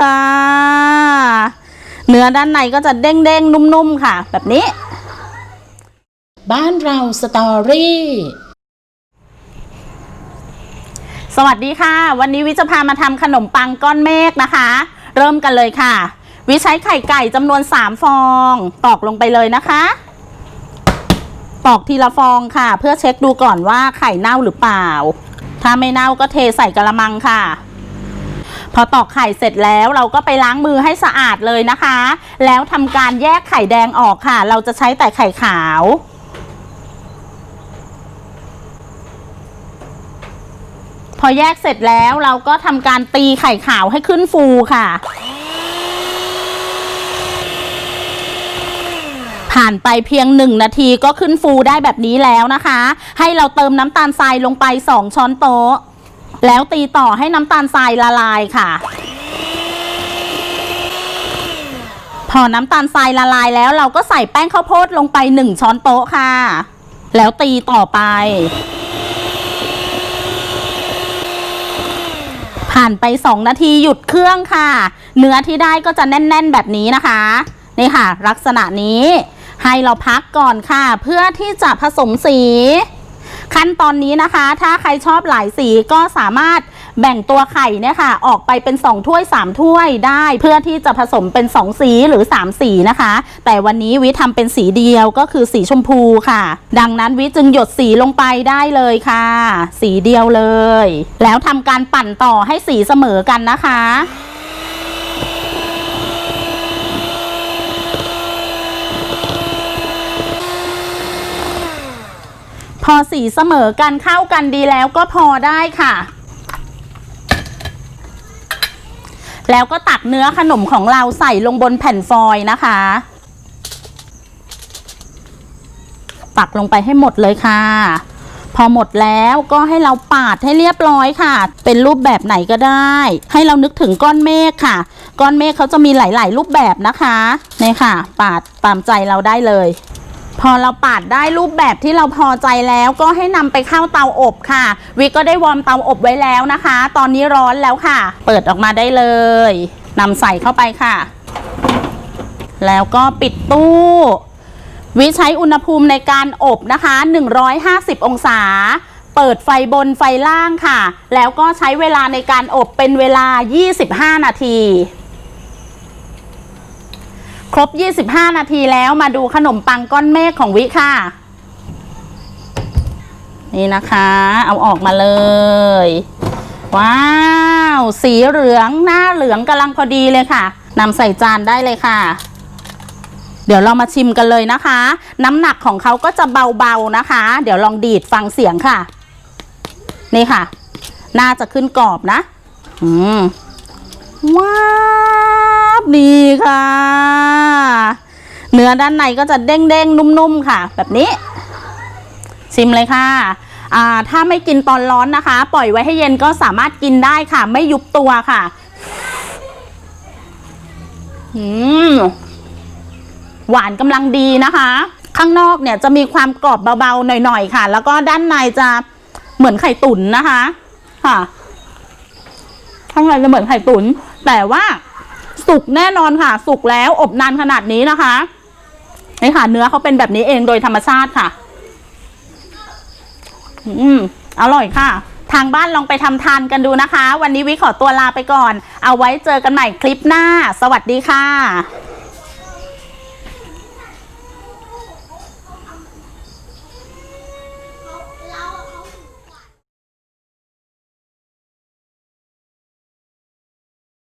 ค่ะ เนื้อด้านในก็จะเด้งๆ นุ่มๆ ค่ะ แบบนี้ บ้านเราสตอรี่สวัสดีค่ะ วันนี้วิจะพามาทำขนมปังก้อนเมฆนะคะ เริ่มกันเลยค่ะ วิใช้ไข่ไก่จำนวน 3 ฟอง ตอกลงไปเลยนะคะตอกทีละฟองค่ะ เพื่อเช็คดูก่อนว่าไข่เน่าหรือเปล่า ถ้าไม่เน่าก็เทใส่กระมังค่ะ พอตอกไข่เสร็จแล้วเราก็ไปล้างมือให้สะอาดเลยนะคะ แล้วทำการแยกไข่แดงออกค่ะ เราจะใช้แต่ไข่ขาวพอแยกเสร็จแล้วเราก็ทำการตีไข่ขาวให้ขึ้นฟูค่ะ ผ่านไปเพียงหนึ่งนาทีก็ขึ้นฟูได้แบบนี้แล้วนะคะ ให้เราเติมน้ำตาลทรายลงไป 2 ช้อนโต๊ะ แล้วตีต่อให้น้ำตาลทรายละลายค่ะ พอน้ำตาลทรายละลายแล้วเราก็ใส่แป้งข้าวโพดลงไป 1 ช้อนโต๊ะค่ะ แล้วตีต่อไป ผ่านไป 2 นาทีหยุดเครื่องค่ะ เนื้อที่ได้ก็จะแน่น ๆ แบบนี้นะคะ นี่ค่ะ ลักษณะนี้ให้เราพักก่อนค่ะ เพื่อที่จะผสมสี ขั้นตอนนี้นะคะ ถ้าใครชอบหลายสีก็สามารถแบ่งตัวไข่เนี่ยค่ะ ออกไปเป็น 2 ถ้วย 3 ถ้วยได้ เพื่อที่จะผสมเป็น 2 สีหรือ 3 สีนะคะ แต่วันนี้วิทำเป็นสีเดียวก็คือสีชมพูค่ะ ดังนั้นวิจึงหยดสีลงไปได้เลยค่ะ สีเดียวเลย แล้วทำการปั่นต่อให้สีเสมอกันนะคะ พอสีเสมอกันเข้ากันดีแล้วก็พอได้ค่ะ แล้วก็ตักเนื้อขนมของเราใส่ลงบนแผ่นฟอยล์นะคะ ตักลงไปให้หมดเลยค่ะ พอหมดแล้วก็ให้เราปาดให้เรียบร้อยค่ะ เป็นรูปแบบไหนก็ได้ ให้เรานึกถึงก้อนเมฆค่ะ ก้อนเมฆเขาจะมีหลาย ๆ รูปแบบนะคะนี่ค่ะ ปาดตามใจเราได้เลย พอเราปาดได้รูปแบบที่เราพอใจแล้วก็ให้นำไปเข้าเตาอบค่ะ วิก็ได้วอร์มเตาอบไว้แล้วนะคะ ตอนนี้ร้อนแล้วค่ะ เปิดออกมาได้เลยนำใส่เข้าไปค่ะ แล้วก็ปิดตู้วิใช้อุณหภูมิในการอบนะคะ 150 องศา เปิดไฟบนไฟล่างค่ะ แล้วก็ใช้เวลาในการอบเป็นเวลา 25 นาที ครบ 25 นาทีแล้วมาดูขนมปังก้อนเมฆของวิค่ะ นี่นะคะ เอาออกมาเลย ว้าว สีเหลืองหน้าเหลืองกำลังพอดีเลยค่ะนำใส่จานได้เลยค่ะ เดี๋ยวเรามาชิมกันเลยนะคะ น้ำหนักของเขาก็จะเบาๆนะคะ เดี๋ยวลองดีดฟังเสียงค่ะ นี่ค่ะ น่าจะขึ้นกรอบนะ อืมว้าวดีค่ะ นื้อด้านในก็จะเด้งๆนุ่มๆค่ะ แบบนี้ ชิมเลยค่ะถ้าไม่กินตอนร้อนนะคะ ปล่อยไว้ให้เย็นก็สามารถกินได้ค่ะ ไม่ยุบตัวค่ะหวานกำลังดีนะคะ ข้างนอกเนี่ยจะมีความกรอบเบาๆหน่อยๆค่ะ แล้วก็ด้านในจะเหมือนไข่ตุ๋นนะคะ ค่ะข้างในจะเหมือนไข่ตุ๋นแต่ว่าสุกแน่นอนค่ะ สุกแล้วอบนานขนาดนี้นะคะ นี่ค่ะ เนื้อเขาเป็นแบบนี้เองโดยธรรมชาติค่ะ อืม อร่อยค่ะ ทางบ้านลองไปทำทานกันดูนะคะ วันนี้วิขอตัวลาไปก่อน เอาไว้เจอกันใหม่คลิปหน้า สวัสดีค่ะ